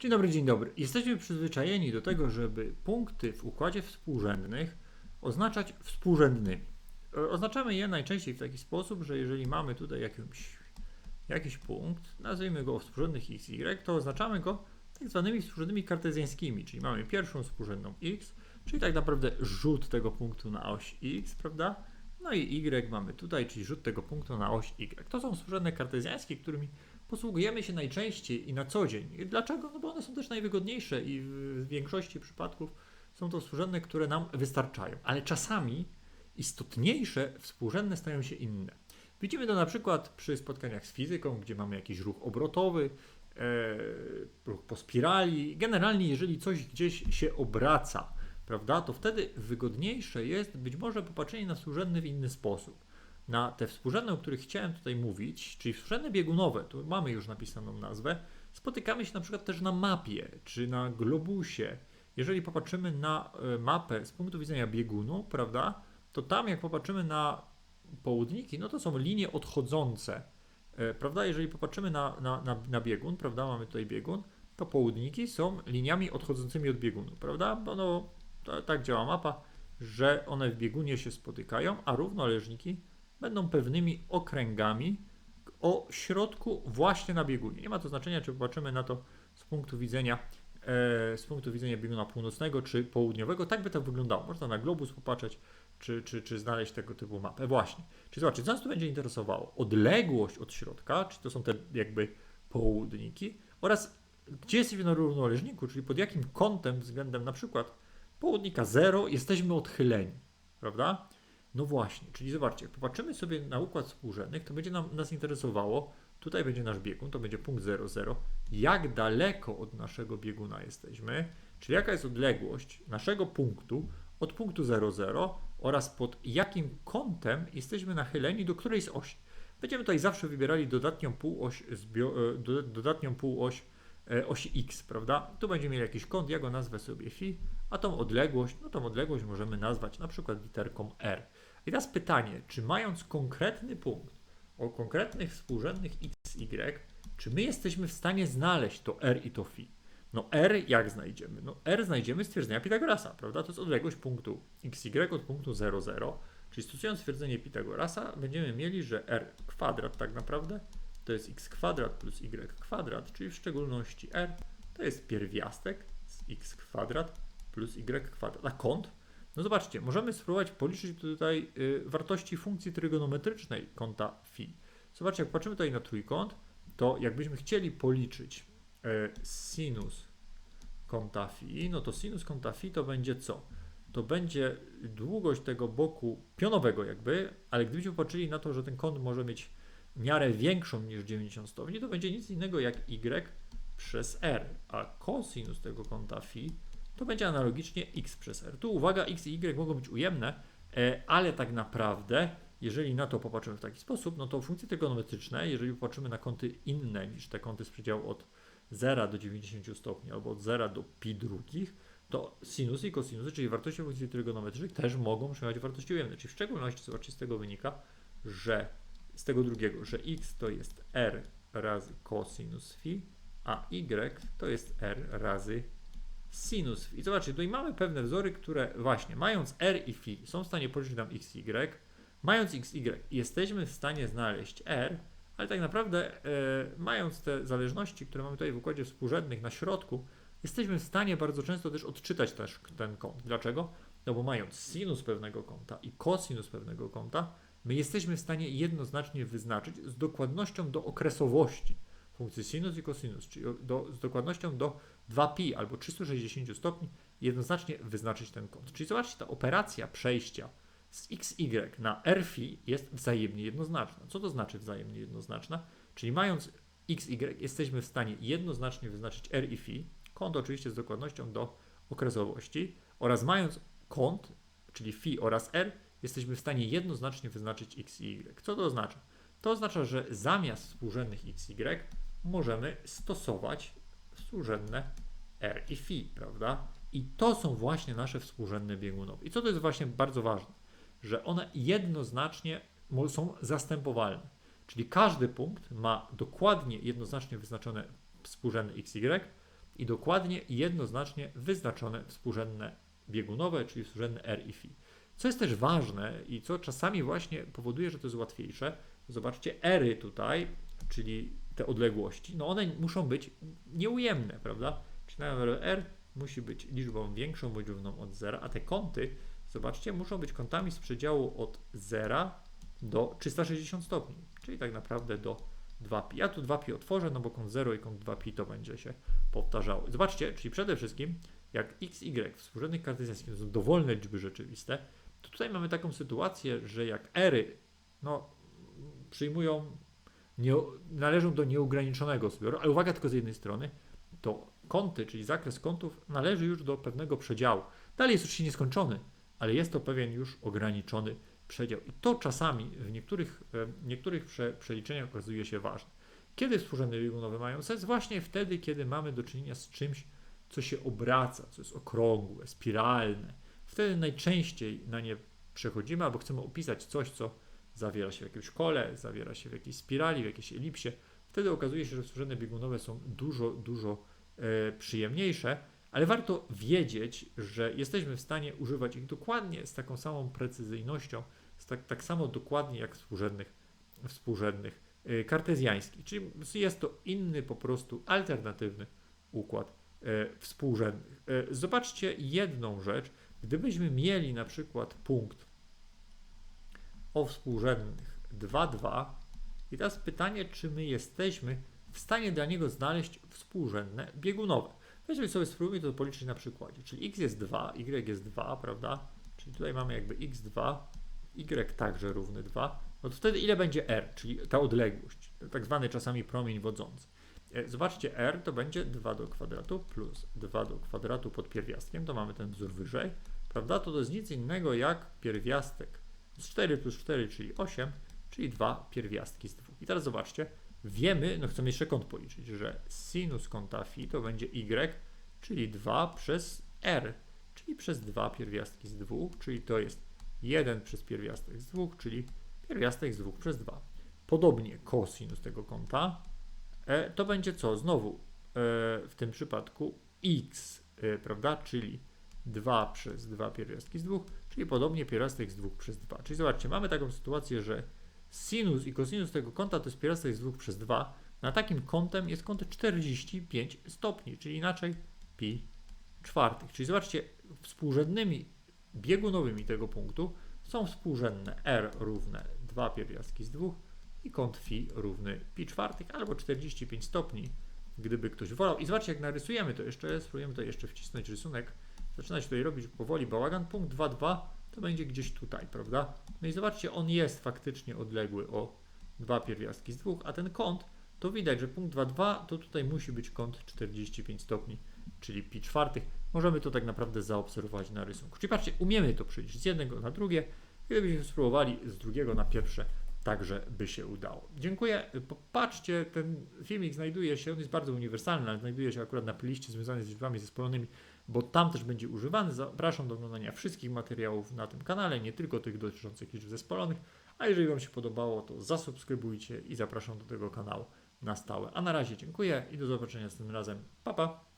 Dzień dobry, dzień dobry. Jesteśmy przyzwyczajeni do tego, żeby punkty w układzie współrzędnych oznaczać współrzędnymi. E, Oznaczamy je najczęściej w taki sposób, że jeżeli mamy tutaj jakimś, jakiś punkt, nazwijmy go współrzędnych x, y, to oznaczamy go tak zwanymi współrzędnymi kartezjańskimi, czyli mamy pierwszą współrzędną x, czyli tak naprawdę rzut tego punktu na oś x, prawda? No i y mamy tutaj, czyli rzut tego punktu na oś y. To są współrzędne kartezjańskie, którymi posługujemy się najczęściej i na co dzień. Dlaczego? No bo one są też najwygodniejsze i w większości przypadków są to współrzędne, które nam wystarczają. Ale czasami istotniejsze współrzędne stają się inne. Widzimy to na przykład przy spotkaniach z fizyką, gdzie mamy jakiś ruch obrotowy, e, ruch po spirali. Generalnie, jeżeli coś gdzieś się obraca, prawda, to wtedy wygodniejsze jest być może popatrzenie na współrzędny w inny sposób na te współrzędne, o których chciałem tutaj mówić, czyli współrzędne biegunowe, tu mamy już napisaną nazwę, spotykamy się na przykład też na mapie czy na globusie. Jeżeli popatrzymy na e, mapę z punktu widzenia biegunu, prawda, to tam jak popatrzymy na południki, no to są linie odchodzące, e, prawda? Jeżeli popatrzymy na, na, na, na biegun, prawda, mamy tutaj biegun, to południki są liniami odchodzącymi od biegunu, prawda? Bo no, to, tak działa mapa, że one w biegunie się spotykają, a równoleżniki będą pewnymi okręgami o środku właśnie na biegunie. Nie ma to znaczenia, czy popatrzymy na to z punktu widzenia e, z punktu widzenia bieguna północnego czy południowego, tak by to wyglądało. Można na globus popatrzeć, czy, czy, czy znaleźć tego typu mapę. Właśnie. Czyli zobaczcie, co nas tu będzie interesowało? Odległość od środka, czy to są te jakby południki, oraz gdzie jesteśmy na równoleżniku, czyli pod jakim kątem względem na przykład południka 0 jesteśmy odchyleni, prawda? No właśnie, czyli zobaczcie, jak popatrzymy sobie na układ współrzędnych, to będzie nam, nas interesowało, tutaj będzie nasz biegun, to będzie punkt 00, jak daleko od naszego bieguna jesteśmy, czyli jaka jest odległość naszego punktu od punktu 00 oraz pod jakim kątem jesteśmy nachyleni do której z osi. Będziemy tutaj zawsze wybierali dodatnią półoś, e, do- dodatnią półoś e, osi x, prawda? Tu będziemy mieli jakiś kąt, ja go nazwę sobie phi, a tą odległość, no tą odległość możemy nazwać na przykład literką r. I teraz pytanie, czy mając konkretny punkt o konkretnych współrzędnych x, y, czy my jesteśmy w stanie znaleźć to r i to phi? No r jak znajdziemy? No r znajdziemy z twierdzenia Pitagorasa, prawda? To jest odległość punktu xy od punktu 0, 0. Czyli stosując stwierdzenie Pitagorasa będziemy mieli, że r kwadrat tak naprawdę to jest x kwadrat plus y kwadrat, czyli w szczególności r to jest pierwiastek z x kwadrat plus y kwadrat. A kąt? No zobaczcie, możemy spróbować policzyć tutaj y, wartości funkcji trygonometrycznej kąta phi. Zobaczcie, jak patrzymy tutaj na trójkąt, to jakbyśmy chcieli policzyć y, sinus kąta phi, no to sinus kąta phi to będzie co? To będzie długość tego boku pionowego jakby, ale gdybyśmy patrzyli na to, że ten kąt może mieć miarę większą niż 90 stopni, to będzie nic innego jak y przez r, a cosinus tego kąta phi to będzie analogicznie x przez r. Tu uwaga, x i y mogą być ujemne, e, ale tak naprawdę, jeżeli na to popatrzymy w taki sposób, no to funkcje trygonometryczne, jeżeli popatrzymy na kąty inne niż te kąty z przedziału od 0 do 90 stopni albo od 0 do pi drugich, to sinusy i kosinusy, czyli wartości funkcji trygonometrycznych też mogą przyjmować wartości ujemne. Czyli w szczególności, zobaczcie, z tego wynika, że z tego drugiego, że x to jest r razy cosinus phi, a y to jest r razy sinus. I zobaczcie, tutaj mamy pewne wzory, które właśnie mając r i phi są w stanie policzyć nam x, y. Mając x, y jesteśmy w stanie znaleźć r, ale tak naprawdę e, mając te zależności, które mamy tutaj w układzie współrzędnych na środku, jesteśmy w stanie bardzo często też odczytać też ten kąt. Dlaczego? No bo mając sinus pewnego kąta i cosinus pewnego kąta, my jesteśmy w stanie jednoznacznie wyznaczyć z dokładnością do okresowości funkcji sinus i cosinus, czyli do, z dokładnością do 2pi albo 360 stopni, jednoznacznie wyznaczyć ten kąt. Czyli zobaczcie, ta operacja przejścia z xy na rφ jest wzajemnie jednoznaczna. Co to znaczy wzajemnie jednoznaczna? Czyli mając xy jesteśmy w stanie jednoznacznie wyznaczyć r i φ, kąt oczywiście z dokładnością do okresowości, oraz mając kąt, czyli φ oraz r, jesteśmy w stanie jednoznacznie wyznaczyć x i y. Co to oznacza? To oznacza, że zamiast współrzędnych x, y możemy stosować współrzędne r i φ, prawda? I to są właśnie nasze współrzędne biegunowe. I co to jest właśnie bardzo ważne? Że one jednoznacznie są zastępowalne. Czyli każdy punkt ma dokładnie jednoznacznie wyznaczone współrzędne xy i dokładnie jednoznacznie wyznaczone współrzędne biegunowe, czyli współrzędne R i phi. Co jest też ważne i co czasami właśnie powoduje, że to jest łatwiejsze, zobaczcie, ery tutaj, czyli te odległości, no one muszą być nieujemne, prawda? Na R musi być liczbą większą bądź równą od zera, a te kąty, zobaczcie, muszą być kątami z przedziału od 0 do 360 stopni, czyli tak naprawdę do 2pi. Ja tu 2pi otworzę, no bo kąt 0 i kąt 2pi to będzie się powtarzało. Zobaczcie, czyli przede wszystkim jak x, y w współrzędnych kartezjańskich są dowolne liczby rzeczywiste, to tutaj mamy taką sytuację, że jak ery no, przyjmują, nie, należą do nieograniczonego zbioru, ale uwaga tylko z jednej strony, to kąty, czyli zakres kątów należy już do pewnego przedziału. Dalej jest oczywiście nieskończony, ale jest to pewien już ograniczony przedział. I to czasami w niektórych, w niektórych prze, przeliczeniach okazuje się ważne. Kiedy współrzędne biegunowe mają sens? Właśnie wtedy, kiedy mamy do czynienia z czymś, co się obraca, co jest okrągłe, spiralne. Wtedy najczęściej na nie przechodzimy, albo chcemy opisać coś, co zawiera się w jakimś kole, zawiera się w jakiejś spirali, w jakiejś elipsie. Wtedy okazuje się, że współrzędne biegunowe są dużo, dużo e, przyjemniejsze, ale warto wiedzieć, że jesteśmy w stanie używać ich dokładnie z taką samą precyzyjnością, tak, tak samo dokładnie jak współrzędnych, współrzędnych e, kartezjańskich. Czyli jest to inny po prostu alternatywny układ e, współrzędnych. E, zobaczcie jedną rzecz. Gdybyśmy mieli na przykład punkt o współrzędnych 2,2 i teraz pytanie, czy my jesteśmy w stanie dla niego znaleźć współrzędne biegunowe. Weźmy sobie spróbujmy to policzyć na przykładzie. Czyli x jest 2, y jest 2, prawda? Czyli tutaj mamy jakby x2, y także równy 2. No to wtedy ile będzie r, czyli ta odległość, tak zwany czasami promień wodzący. E, Zobaczcie, r to będzie 2 do kwadratu plus 2 do kwadratu pod pierwiastkiem, to mamy ten wzór wyżej, prawda? To to jest nic innego jak pierwiastek z 4 plus 4, czyli 8, czyli 2 pierwiastki z 2. I teraz zobaczcie, wiemy, no chcemy jeszcze kąt policzyć, że sinus kąta phi to będzie y, czyli 2 przez r, czyli przez 2 pierwiastki z 2, czyli to jest 1 przez pierwiastek z 2, czyli pierwiastek z 2 przez 2. Podobnie kosinus tego kąta e, to będzie co? Znowu e, w tym przypadku x, e, prawda? Czyli 2 przez 2 pierwiastki z 2, czyli podobnie pierwiastek z 2 przez 2. Czyli zobaczcie, mamy taką sytuację, że sinus i kosinus tego kąta to jest pierwiastek z 2 przez 2. Na takim kątem jest kąt 45 stopni, czyli inaczej pi czwartych. Czyli zobaczcie, współrzędnymi biegunowymi tego punktu są współrzędne r równe 2 pierwiastki z 2 i kąt phi równy pi czwartych albo 45 stopni, gdyby ktoś wolał. I zobaczcie, jak narysujemy to jeszcze, spróbujemy to jeszcze wcisnąć rysunek. Zaczyna się tutaj robić powoli bałagan. Punkt 2,2 to będzie gdzieś tutaj, prawda? No i zobaczcie, on jest faktycznie odległy o 2 pierwiastki z 2, a ten kąt, to widać, że punkt 2,2 to tutaj musi być kąt 45 stopni, czyli pi czwartych. Możemy to tak naprawdę zaobserwować na rysunku. Czyli patrzcie, umiemy to przeliczyć z jednego na drugie. Gdybyśmy spróbowali z drugiego na pierwsze, także by się udało. Dziękuję. Popatrzcie, ten filmik znajduje się, on jest bardzo uniwersalny, ale znajduje się akurat na playliście związanej z liczbami zespolonymi, bo tam też będzie używany. Zapraszam do oglądania wszystkich materiałów na tym kanale, nie tylko tych dotyczących liczb zespolonych. A jeżeli Wam się podobało, to zasubskrybujcie i zapraszam do tego kanału na stałe. A na razie dziękuję i do zobaczenia następnym razem. Pa, pa!